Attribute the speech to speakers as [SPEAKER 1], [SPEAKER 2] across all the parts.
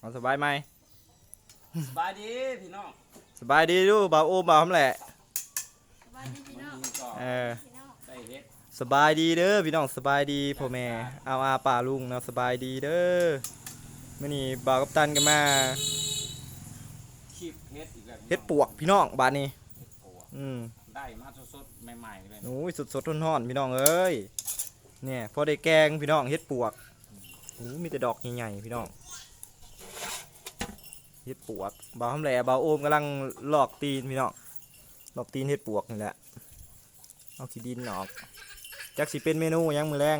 [SPEAKER 1] เอาสบายไหม
[SPEAKER 2] สบายดีพี่น้อง
[SPEAKER 1] สบายดีดูบ่าวโอมบ่าวทำแหละ
[SPEAKER 3] สบายดีพี่
[SPEAKER 2] วัน
[SPEAKER 3] น้อง
[SPEAKER 2] นี้ก็
[SPEAKER 1] เออ
[SPEAKER 3] พี่น้อง
[SPEAKER 2] ได้เฮ็ด
[SPEAKER 1] สบายดีเด้อพี่น้องสบายดีพ่อแม่เอาอาป่าลุงเนาะสบายดีเด้อมื้อนี้บ่าวกับตันกันมา
[SPEAKER 2] คลิปเฮ็ดอีกแล้ว
[SPEAKER 1] เฮ็ดปวกพี่น้องบาดนี้
[SPEAKER 2] เฮ็ดปวก
[SPEAKER 1] อืม
[SPEAKER 2] ได้มาสดๆใหม่ๆเลย
[SPEAKER 1] โอ้ยสดๆร้อนๆพี่น้องเอ้ยเนี่ยพอได้แกงพี่น้องเฮ็ดปวกโอ้มีแต่ดอกใหญ่ๆพี่น้อง เฮ็ดปวกบ่าวทำแหละบ่าวโอมกำลังหลอกตีนพี่น้องหลอกตีนเฮ็ดปวกนี่แหละเอาขี้ดินออกจักสิเป็นเมนูยังมือแรง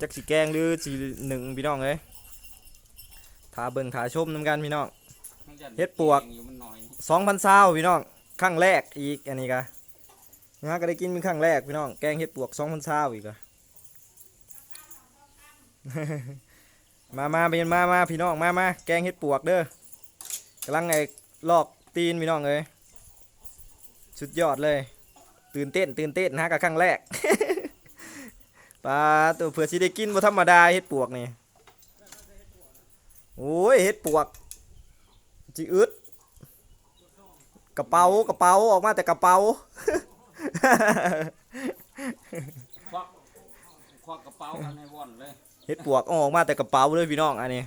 [SPEAKER 1] จักสิแกงหรือสิหนึ่งพี่น้องเอ้ยทาเบิ่งทาชมนํกันพี่น้องเฮ็ดปวกสองพันซาวพี่น้องครั้งแรกอีกอันนี้กะนะก็ได้กินเป็นครั้งแรกพี่น้องแกงเห็ดปวกสองพันซาวอีกอะ มามาเป็นมามาพี่น้องมามาแกงเห็ดปวกเด้อกำลังไอ้ลอกตีนพี่น้องเลยสุดยอดเลย ตื่นเต้น ตื่นเต้นนะกับครั้งแรกปลาตัวเผื่อสิได้กินบ่ธรรมดาเห็ดปวกนี่โอ้ยเห็ดปวกจิอึดกระเป๋ากระเป๋าออกมาแต่กระเป๋า
[SPEAKER 2] ควักควักกระเป๋ากันให้ว่อนเลย
[SPEAKER 1] เฮ็ดปวกออกมาแต่กระเป๋าเลยพี่น้องอันนี้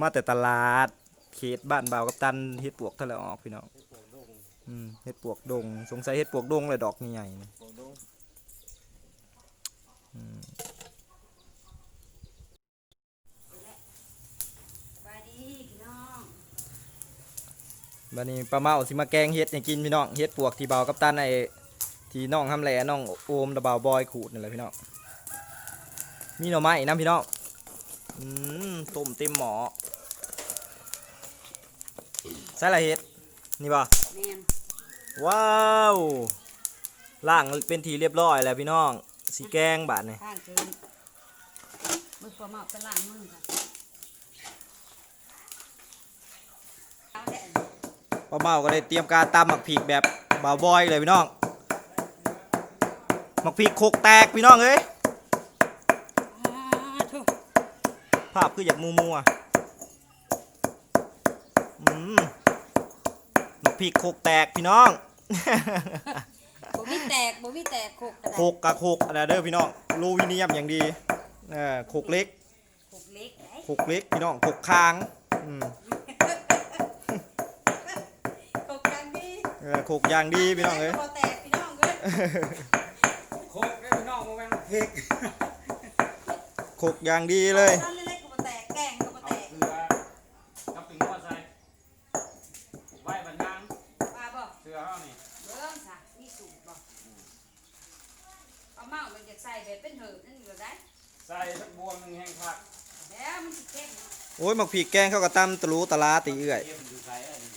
[SPEAKER 1] มาแต่ตลาดเขตบ้านบ่าวกับตันเฮ็ดปวกเท่าไรออกพี่น้องอืมเฮ็ดปวกดง สงสัยเฮ็ดปวกดงเลยดอกใหญ่ๆนี่อืม
[SPEAKER 3] บายดีพี่น้อง
[SPEAKER 1] บัดนี้ป้าเมาสิมาแกงเฮ็ดให้กินพี่น้องเฮ็ดปวกที่บ่ากับตันไอ้ที่น้องทำแหล่น้องโอมตะเบาบอยขูดนี่แหละพี่น้อง มีหน่อไม้นํพี่น้องอืมต้มเต็มหม้อใส่ละเฮ็ดนี่บ่
[SPEAKER 3] แมน
[SPEAKER 1] ว้าวล่างเป็นทีเรียบร้อยแล้วพี่น้องสีแกงบาทนี่
[SPEAKER 3] ข้างเกินมือขวามาเป็นล่างมือค่ะเอาแดด
[SPEAKER 1] ป้าเมาก็ได้เตรียมการตำหมักผีกแบบบ่าวบอยเลยพี่น้องหมักผีกโคกแตกพี่น้องเอ้ย
[SPEAKER 3] อ่าทุก
[SPEAKER 1] ภาพคืออยากมัวมัวๆอืมหมักผีกโคกแตกพี่น้อง
[SPEAKER 3] บ่มีแตกบ่มีแตกโคกกระดาษ
[SPEAKER 1] โคกกับโคกอะไรเด้อพี่น้องโลวิเนียมอย่างดีเออโคกเล็ก
[SPEAKER 3] โคกเล็กไหน
[SPEAKER 1] โคกเล็กพี่น้องโคกค้างอืม
[SPEAKER 3] โคกกลางดี
[SPEAKER 1] เออโคกอย่างดีพี่น้องเอ้ย
[SPEAKER 3] บ่แตกพี่น้องเอ้ย
[SPEAKER 2] โคกได้พี่น้องโมเมนต์เฮ็ด
[SPEAKER 1] โคกอย่างดีเลย
[SPEAKER 3] ตอนเล็กๆก็บ่แตกแกงก็บ่
[SPEAKER 2] เอา
[SPEAKER 3] แตก
[SPEAKER 2] เกลือกับปิงหัวใส่ไว้บันยัง
[SPEAKER 3] ว่าบ่
[SPEAKER 2] เกลือเฮานี่
[SPEAKER 3] เบิ่งซะมีสูตรบ่เอาเมามันจะใส่แบบเป็นเหิบนั่นอยู่ได้
[SPEAKER 2] ใส่สักบวงหนึงแห้งคัก
[SPEAKER 3] แล้วมันสิเข้ม
[SPEAKER 1] โอ้ยหมักผีกแกงเข้ากับตำตะลูตะลาตีเอื้อย
[SPEAKER 2] เค็มอยู่ใส่อันนี้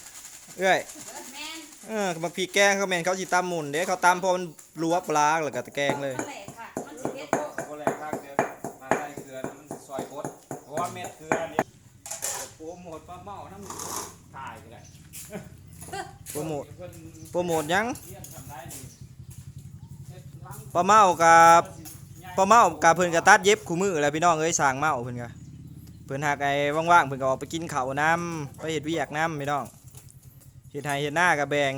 [SPEAKER 1] เอื้อย
[SPEAKER 3] เบิดแม่น
[SPEAKER 1] เออหมักผีกแกงเขาแม่นเขาสิตำหมุนเด้เขาตำเพอมันรัวปลาแล้วก็ตะแกงเลย
[SPEAKER 3] มันแหลกค่ะ มันสิเฮ็ดโคก
[SPEAKER 2] บ่แลคักเดี๋ยวมาใส่เกลือแล้วมันสิซอยกดเพราะว่าเม็ดเกลือนี่โปรโมทปลาเมาทั้งถ่ายก็ได้
[SPEAKER 1] โปรโมท
[SPEAKER 2] เพิ่น
[SPEAKER 1] โปรโมทหยัง
[SPEAKER 2] เรียนทำได้นี่เฮ็ดหลัง
[SPEAKER 1] ปลาเมากับ ปลาเมากับเพิ่นก็ตัดเย็บคู่มือแหล้วพี่น้องเอ้ยสร้างเมาเพิ่นก็เพิ่นหากไอ้ว่างๆเพิ่นก็ออกไปกินข้าวน้ำไปเฮ็ดเวียกน้ำพี่น้องเฮ็ดไห้เฮ็ดหน้าก็แบ่ง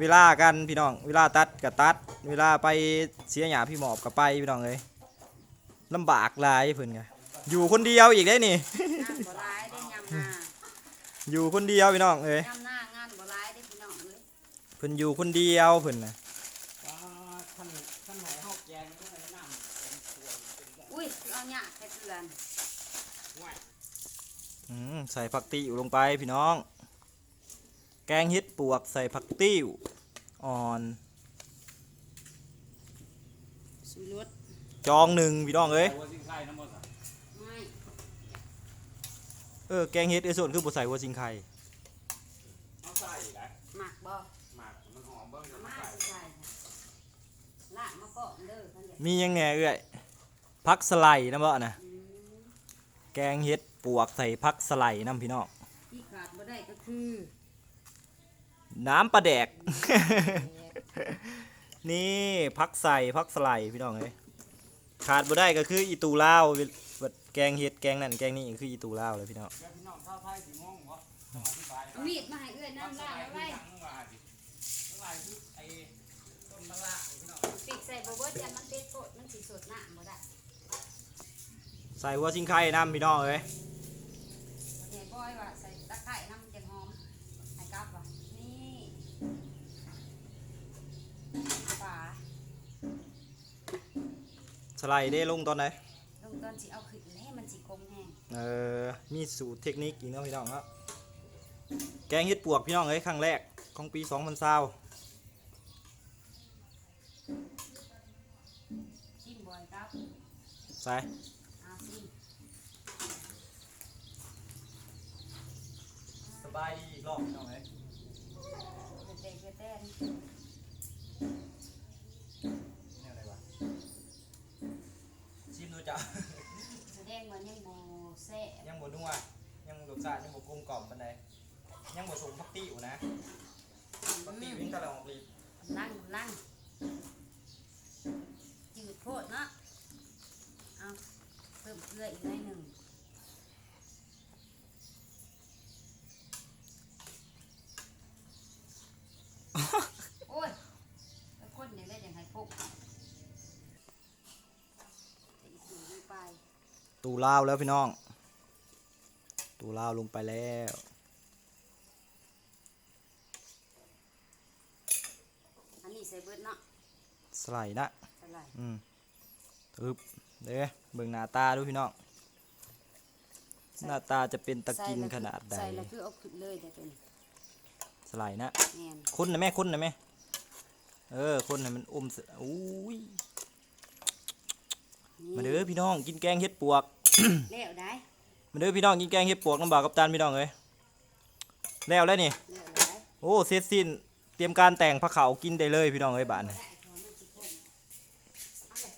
[SPEAKER 1] เวลากันพี่น้อง เวลาตัดก็ตัด เวลาไปเสียหยาพี่หมอบก็ไปพี่น้องเอ้ยลำบากหลายเพิ่นก็อยู่คนเดียวอีกได้นี่
[SPEAKER 3] งานบ่ร้ายได้ยำหน้า
[SPEAKER 1] อยู่คนเดียวพี่น้องเอ้ย
[SPEAKER 3] ยำหน้างานบ่ร้ายได้พี่น้องเอ้ย
[SPEAKER 1] เพิ่นอยู่คนเดียวเพิ่นน่ะ
[SPEAKER 2] ว่าท่านท่านไหนเฮาแกงก็ให้น้ำเป็นส่วนเป็นหม้อ
[SPEAKER 3] อุ้ยเอา หยาแค่เตือน
[SPEAKER 2] ห้วย
[SPEAKER 1] อืมใส่ผักติ้วลงไปพี่น้อง แกงเฮ็ดปวกใส่ผักติ้วอ่อน
[SPEAKER 3] สุรส
[SPEAKER 1] จองหนึ่งพี่น้องเอ้ย
[SPEAKER 2] หัวสิงไข่น้ำมัน
[SPEAKER 3] ไม่
[SPEAKER 1] เออแกงเฮ็ดไอ้ส่วนคือบ่ใส่หัวสิงไข่
[SPEAKER 2] เอาใส่ได้
[SPEAKER 3] หมักบ่
[SPEAKER 2] หมักมันหอมเบิ่ง
[SPEAKER 3] เอา
[SPEAKER 2] เอา
[SPEAKER 3] มา
[SPEAKER 2] ใส่
[SPEAKER 3] สิใส่ลากมาก่อนเด้อท่านเด็ก
[SPEAKER 1] มีหยังแหน่เอ้ยผักสไลด์นะบ่น่ะ
[SPEAKER 3] อืม
[SPEAKER 1] แกงเฮ็ดปวกใส่ผักสไลด์นํพี่น้อง
[SPEAKER 3] ที่ขาดบ่ได้ก็คือ
[SPEAKER 1] น้ำปลาแดก นี่ผักใส่ผักสไลด์พี่น้องเอ้ยขาดบ่ได้ก็คืออีตูลาวเวแกงเฮ็ดแกงนั่นแกงนี่คืออีตูลาวเลยพี่น้อง
[SPEAKER 2] เดี๋ยวพี่น้องชาวไทยสิงงบ่ต้องอธิบาย
[SPEAKER 3] เอามีดมาให้เอื้อยน้ำล่างเอาไว้
[SPEAKER 2] ทั้งว่าดิทั้งว่าคือไอ้ต้นมะละพี่น้อง
[SPEAKER 3] ปีกใส่บ่เบิดยันมันเด็ดโปดมันสิสดน้ำบ่ได้
[SPEAKER 1] ใส่หัวซิงไข่น้ำพี่น้องเอ้ย
[SPEAKER 3] ใหญ่บ่อยว่าใส่ตะไคร้น้ำจังหอมให้กลับว่ะนี่ฝา
[SPEAKER 1] สไลด์ได้ลงตอนไหน
[SPEAKER 3] ลงตอนสิเอาขึ้นแล้วมันสิคมแห้ง
[SPEAKER 1] เออมีสูตรเทคนิคอีกเนาะพี่น้องเนาะแกงเฮ็ดปวกพี่น้องเอ้ยครั้งแรกของปี2020
[SPEAKER 3] ชิมบ่อยครับ
[SPEAKER 1] ใส่
[SPEAKER 3] เอาชิม
[SPEAKER 1] ส บายดีอีกรอบพี่น้องเอ้ย
[SPEAKER 3] เป็นเตะเป็นแต้น
[SPEAKER 1] นี่อะไรวะชิมดูจ้ะ
[SPEAKER 3] แสดงว่ายังบ่แซ่บ
[SPEAKER 1] ยังบ่นัวยังรสชาติยังบ่กลมกล่อมปานใดยังบ่สมพักติอยู่นะพักติวิ่งตลอดออกฤทธิ์
[SPEAKER 3] นั่งนั่งจืดโพดเนาะเอาเพิ่มเกลืออีกหน่อยหนึ่ง ลาว
[SPEAKER 1] แล้วพี่น้อง ตูลาวลงไปแล้ว
[SPEAKER 3] อันนี้ใส่เบิดเนาะ
[SPEAKER 1] สไลด์นะ
[SPEAKER 3] ใส่ไร
[SPEAKER 1] อืมอึบเด้อเบิ่งหน้าตาดูพี่น้อง หน้าตาจะเป็นตะกินขนาดใด
[SPEAKER 3] ใส่แล้วคือเอาขึ้นเลยแต่เป็น
[SPEAKER 1] สไลด์นะ
[SPEAKER 3] แม่น
[SPEAKER 1] คนนะแม่คนนะแม่เออคนนะมันอมสอุ้ย
[SPEAKER 3] นี่
[SPEAKER 1] มาเด้อพี่น้องกินแกงเห็ดปวก
[SPEAKER 3] แล้วได้
[SPEAKER 1] มาเด้อพี่น้องกินแกงเห็ดปวกน้ำบ่าวกับตานพี่น้องเอ้ยแล้วแล้วนี่
[SPEAKER 3] แล้วได้
[SPEAKER 1] โอ้เสร็จสิ้นเตรียมการแต่งพระเขาวกินได้เลยพี่น้องเอ้ยบาดนี้
[SPEAKER 3] ได้ขอมันสิคมเอาเลย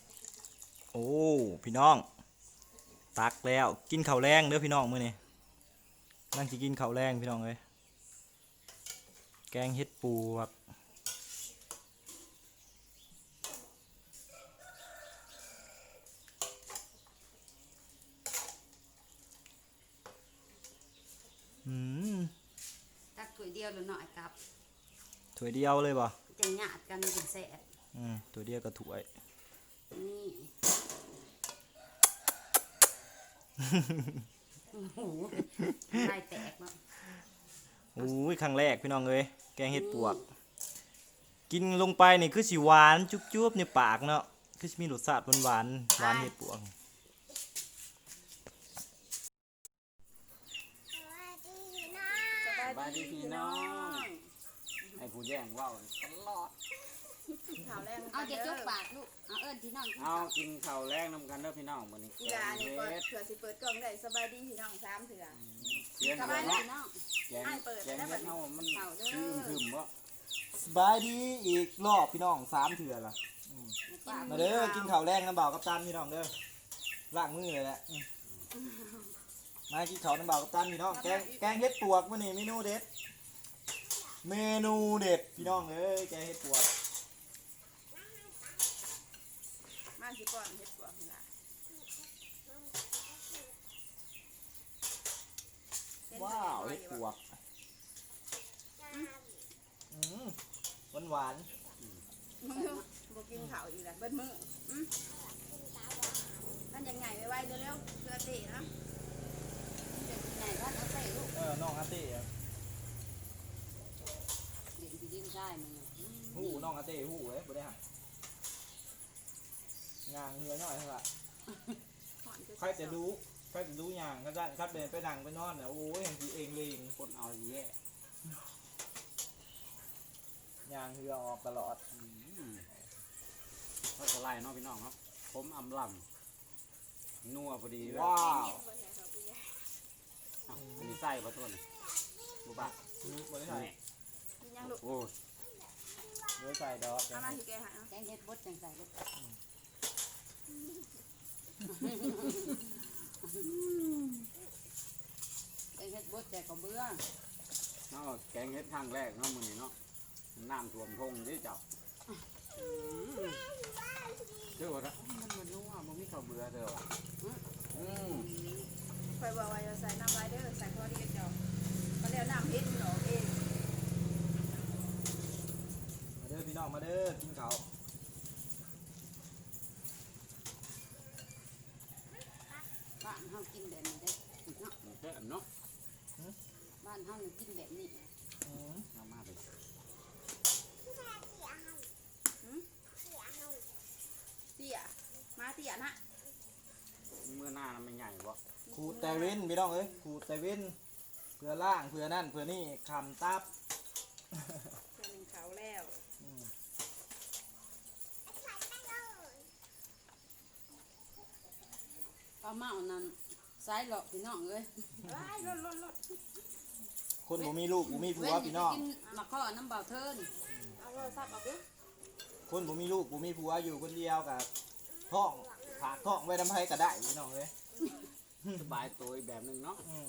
[SPEAKER 1] โอ้พี่น้อง ตักแล้วกินข้าวแรงเด้อพี่น้องมื้อนี้นั่งสิกินข้าวแรงพี่น้องเอ้ยแกงเห็ดปวกอืม
[SPEAKER 3] ตักถ้วยเดียวหรือหน่อยครับ
[SPEAKER 1] ถ้วยเดียวเลยบ่
[SPEAKER 3] จะหยาดกันเป็นแสบ
[SPEAKER 1] อืมถ้วยเดียวก็ถ้วย
[SPEAKER 3] นี่โอ้โหลายแตกเนาะ
[SPEAKER 1] อุ้ยครั้งแรกพี่น้องเอ้ยแกงเห็ดปวก กินลงไปนี่คือสิหวานจุ๊บๆในปากเนาะคือสิมีรสชาติหวานๆหวานเห็ดปวก
[SPEAKER 2] สบายดีพี่น้องไอ้ผู้ แย่งว่าวตลอด
[SPEAKER 4] ข่าวแรก
[SPEAKER 3] เอาจะจกปากลูกเอาเอิ้นที่น้องกิน
[SPEAKER 2] เอา
[SPEAKER 3] ข้าว
[SPEAKER 2] กินข้าวแรงนำกันเด้อพี่น้องมื้อนี้
[SPEAKER 4] อี
[SPEAKER 2] แก
[SPEAKER 4] ลางนี่เปิด
[SPEAKER 2] เฮ็ด
[SPEAKER 4] เผื่อสิเปิดกล่องได้สบายดีพี่น้องสามเถื่อ
[SPEAKER 2] เสียง
[SPEAKER 3] ส
[SPEAKER 2] หั
[SPEAKER 3] บา
[SPEAKER 2] วย
[SPEAKER 3] ดี
[SPEAKER 2] เนาะ
[SPEAKER 3] พี่น้อง
[SPEAKER 2] แกง
[SPEAKER 4] อ้ายเปิด
[SPEAKER 2] แกง
[SPEAKER 4] แล้ว
[SPEAKER 2] เฮ็ด
[SPEAKER 4] บัดนี้
[SPEAKER 2] เฮามัน
[SPEAKER 3] เข้าเด้อ
[SPEAKER 2] ชื่นขึ้นบ่
[SPEAKER 1] สบายดีอีกรอบพี่น้องสามเถื่อละ
[SPEAKER 3] ปาก
[SPEAKER 1] มาเด้อกินข้าวแรงน้ำเบากับตันพี่น้องเด้อล้างมือเลยแหละอืมมากินข้าวน้ำเบากับตันพี่น้องแกงแกงเห็ดปวกมื้อนี้เมนูเด็ด เมนูเด็ดพี่น้องเอ้ยแกงเห็ดปวก
[SPEAKER 4] มาสิก่อนเฮ็ดปวกนี่ล่ะ
[SPEAKER 1] ว้าวเห็ดปวกอืมหวานหวาน
[SPEAKER 4] มึงดูบ่กินข้าวอีกแล้วเบิดมื้ออืมมันยังไงไว้ๆเร็วๆเพื่อตินะ
[SPEAKER 3] ไหนพัดเอาใส่ลูก
[SPEAKER 1] ๆเออน้องอาเต้อะ
[SPEAKER 3] เดี๋ยวไปดิ้นได้มึงอืม
[SPEAKER 1] หูน้องอาเต้หูเอ้ยบ่ได้หักงางเหือหน่อยเท่าไหร่
[SPEAKER 4] หอนคือ
[SPEAKER 1] ใครจะดูใครจะดูอย่างก็ได้ครับเดินไปนั่งไปนอนเนี่ยโอ้ยเห็นทีเองเลย
[SPEAKER 2] คนเอาแย่
[SPEAKER 1] ยางเหือออกตลอด
[SPEAKER 2] อืมเขาก็ไล่เนาะพี่น้องเนาะผมอำลำนัวพอดีเลย
[SPEAKER 1] ว้าว
[SPEAKER 2] อ้าวมีไส้บ่ต้นบ่บัก
[SPEAKER 1] นี่บ่ได้ใส่
[SPEAKER 2] นี่
[SPEAKER 4] กินยังลูก
[SPEAKER 2] โอ้ ย
[SPEAKER 1] บ่ได้ใส่ดอก
[SPEAKER 4] เอามาสิแกให้เอา
[SPEAKER 3] แกงเห็ดบดจังใส่ลูกแกงเห็ดบดแต่ก็เบื่อ
[SPEAKER 2] เนาะแกงเฮ็ดครั้งแรกเนาะมื้อนี้เนาะน้ำท่วมทงเด้เจ้าคือว่าถ้ามันมันนัวบ่มีข้าวเบื่อเด้อว่ะอืม
[SPEAKER 4] บอกว่าจะใส่น้ำลายเด้อใส่พอดีกระจอกมาแล้วน้ำเฮ็ดหนอเอง
[SPEAKER 1] มาเด้อพี่ น้องมาเด้อกินข้าว
[SPEAKER 3] บ้านเฮากินแบบนี้ได้เนาะ
[SPEAKER 2] แค่เนาะ
[SPEAKER 3] บ้านเฮานี่กินแบบนี้
[SPEAKER 1] อืม
[SPEAKER 2] เอามาไป
[SPEAKER 4] เตี้ยมาเตี้ยนะ
[SPEAKER 2] เมื่อหน้ามันใหญ่บ่
[SPEAKER 1] ขูดแต่เว้นพี่น้องเอ้ยขูดแต่เว้นเพื่อล่างเพื่อนั่นเพื่อนี่คำตับ
[SPEAKER 4] เพื่อนหนึ่งเขาแล้ว
[SPEAKER 1] อืม
[SPEAKER 3] ปลาเมานั่นสายหลอกพี่น้องเอ้ย
[SPEAKER 4] ไล่รถรถรถ
[SPEAKER 1] คนบ่มีลูกบ่มีผัว
[SPEAKER 3] เว้น
[SPEAKER 1] พี่น้อง
[SPEAKER 3] กินมะข้อน้ำเบาเทิน
[SPEAKER 4] เอาโทรศัพท์เอาดิ
[SPEAKER 1] คนบ่มีลูกบ่มีผัวอยู่คนเดียวกับท้องผากท้องไว้ทำไผก็ได้พี่น้องเอ้ย
[SPEAKER 2] สบายตัวอีกแบบหนึงเนาะ
[SPEAKER 1] อืม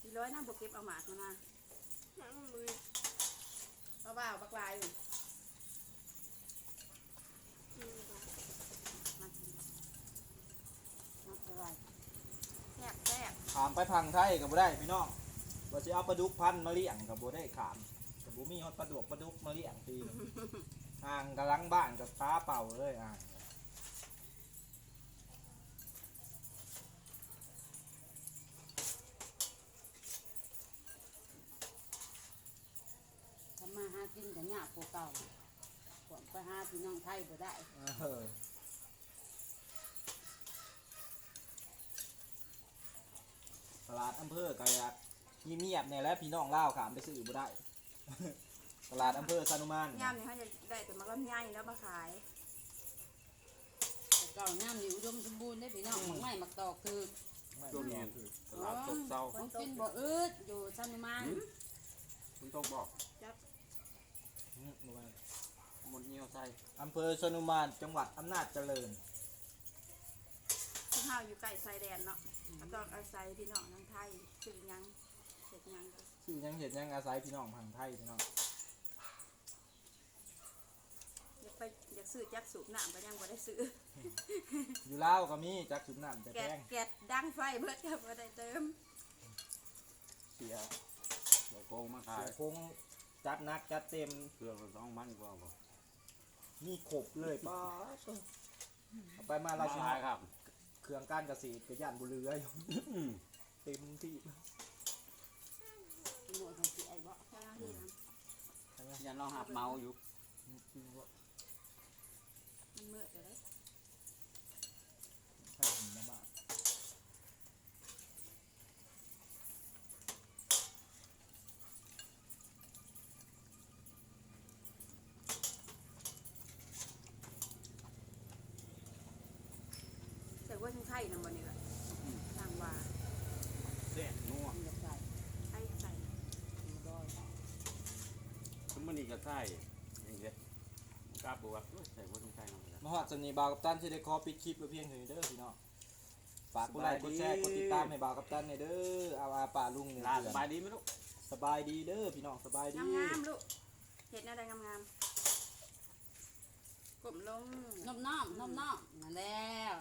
[SPEAKER 4] สี่ร้อยน้ำบวกเก็บเอาหมากมานะน้ำมือ เอาบ่าบักลายอยู่
[SPEAKER 3] มันมันอะไร
[SPEAKER 4] แซ่บแซ่บ
[SPEAKER 1] ขามไปพังไทยกับ่ได้พี่น้องว่าจะเอาปลาดุกพันมาเลี้ยงกับ่ได้ขามกับ่มีฮอดปลาดุกปลาดุกมาเลี้ยงปีหนึ่งอ่างกำลังบ้านกับฟ้าเป่าเลยอ่างา
[SPEAKER 3] หากินกับหยาโปเก่าขวไปหาพี่น้องไทยบ่ได้
[SPEAKER 1] เออตลาดอำเภอก็อยากเงียบๆเนี่ยแหละพี่น้องเล่าวขามไปซื้อบ่ได้ ตลาดอำเภอสานุมาน
[SPEAKER 4] ย่ามนี่เขาจะได้แต่มาลำไยแล้วมาขาย
[SPEAKER 3] แต่เก่าย่ามนี่อุดมสมบูรณ์ได้พี่น้องมักไม้มักตอกคือ
[SPEAKER 2] ช่วงนี้ตลาดตกเศร้า
[SPEAKER 3] ของกินบ่อืดอยู่ซันนิมาน
[SPEAKER 2] คุณต้องบอก
[SPEAKER 1] อืมบ่ว่า
[SPEAKER 2] หมดเหี่ยวใส่
[SPEAKER 1] อำเภอสานุมานจังหวัดอำนาจเจริญ
[SPEAKER 4] ที่ห้าวอยู่ใกล้ชายแดนเนาะก็ต้องอาศัยพี่น้องทางไทยซื้อหยังเสร็จยังก็
[SPEAKER 1] ชื่อยังเห็นยังอาศัยพี่น้องพังไทยพี่น้อง
[SPEAKER 4] อยากไปอยากซื้อจักสูบน้ำก็ยังบ่ได้ซื้อ
[SPEAKER 1] อยู่ลาวก็มีจักสุนน้ำจะ
[SPEAKER 4] แก
[SPEAKER 1] แพ
[SPEAKER 4] ด
[SPEAKER 1] ง
[SPEAKER 4] แกดดังไฟเบิดก็บ่ได้เติม
[SPEAKER 2] เสียเดี๋ยวโกงมาขา
[SPEAKER 1] เสื
[SPEAKER 2] ย
[SPEAKER 1] อคง จัดหนักจัดเต็ม
[SPEAKER 2] เครื่องละสองพันกว่าบ่
[SPEAKER 1] มีขบเลยป้าดเอาไปมาเรา
[SPEAKER 2] รา
[SPEAKER 1] ชิ
[SPEAKER 2] คาครับ
[SPEAKER 1] เครื่องการเกษตรกระยานบุเรืออยู่
[SPEAKER 2] อืม
[SPEAKER 1] เต็มที่
[SPEAKER 3] หมดของสิไอ้บ่
[SPEAKER 4] เจ้าหน้าที่นะ
[SPEAKER 2] ยันเราหับเมาอยู่
[SPEAKER 1] จริงว่า
[SPEAKER 4] มันมืดจะได้
[SPEAKER 1] ใช่ผมนะบ้า
[SPEAKER 4] แต่ ว่าทางไทยนำบ่นี่ก็ทางว่า
[SPEAKER 2] แซ่บนัว
[SPEAKER 3] มันจะใส่
[SPEAKER 4] ไอ้ใส่
[SPEAKER 3] ดอย
[SPEAKER 2] สมมุตินี่ก็ใส่อย่างเงี้ยกล้าบอกว่าเอ้ยใส่บ่ต้องใส่เนาะ
[SPEAKER 1] มาฮอดสนีบาวกับตันที่ได้ขอปิดคลิปไว้เพียงเท่านี้เด้อพี่น้องฝากกดไลค์กดแชร์กดติดตามให้บาวกับตันในอยเด้อเอาอาป่าลุงเนี่ย
[SPEAKER 2] ลาสบายดีไหมลูก
[SPEAKER 1] สบายดีเด้อพี่น้องสบายดี
[SPEAKER 4] งามๆลูกเห็ดหน้าได้งามๆกลมลง
[SPEAKER 3] น้อมน้อมน้อมน้อมนั่นแล้ว